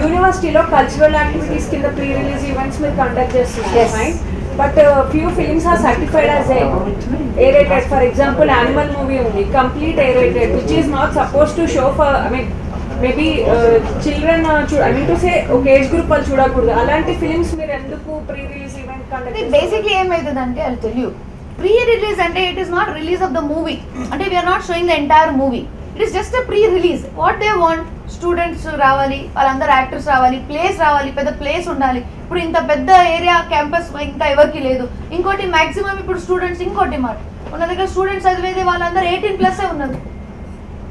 యూనివర్సిటీలో cultural activities కింద pre release events మీరు కండక్ట్ చేస్తున్నారు but few films are certified as A rated for example Animal movie ఉంది complete A rated which is not suppose to show for I mean maybe children chew I mean to say ఒక age group వాళ్ళు చూడకూడదు. అలాంటి films మీరు ఎందుకు pre release event conduct basically ఏమైతుందంటే tell you pre release అంటే it is not release of the movie అంటే we're not showing the entire movie it is just a pre release what they want students రావాలి వాళ్ళందరూ actors రావాలి place రావాలి పెద్ద place ఉండాలి. ఇప్పుడు ఇంత పెద్ద ఏరియా క్యాంపస్ ఇంకా ఎవరికి లేదు. ఇంకోటి మాక్సిమం ఇప్పుడు స్టూడెంట్స్ ఇంకోటి మాట. మన దగ్గర స్టూడెంట్స్ చదివేది వాళ్ళందరూ ఎయిటీన్ ప్లస్ ఉన్నారు.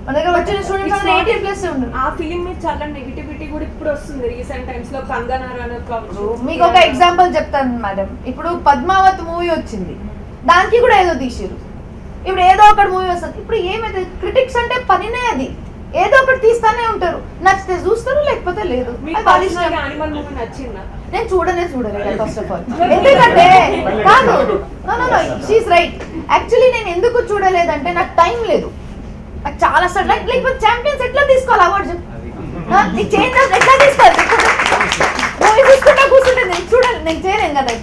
మన దగ్గర వచ్చిన స్టూడెంట్స్ అందరూ ఎయిటీన్ ప్లస్ ఉన్నారు. ఆ ఫిలిం మీద చాలా నెగిటివిటీ కూడా ఇప్పుడు వస్తుంది రీసెంట్ టైమ్స్లో కావచ్చు మీకు ఒక ఎగ్జాంపుల్ చెప్తాను మేడం ఇప్పుడు పద్మావత్ మూవీ వచ్చింది. దానికి కూడా ఏదో తీసిరు ఇప్పుడు ఏదో ఒకటి మూవీ వస్తుంది. ఇప్పుడు ఏమైతే క్రిటిక్స్ అంటే పనినే అది. ఏదో ఒకటి తీస్తానే ఉంటారు. నచ్చితే చూస్తారు లేకపోతే లేదు. నేను చూడనే చూడలేదు ఫస్ట్ ఆఫ్ ఆల్ ఎందుకంటే కాదు. No no she's right actually నేను ఎందుకు చూడలేదంటే నాకు టైం లేదు. నాకు చాలా సార్ లైక్ లేకపోతే ఛాంపియన్స్ ఎట్లా తీసుకోవాలి అవార్డు చెప్పు ఆ, నీకు చేంజ్ ఎట్లా తీసుకోవాలి? మూవీ చూసుకుంటా కూర్చుంటే నేను చూడాలి నేను చేయలేను కదా ఈ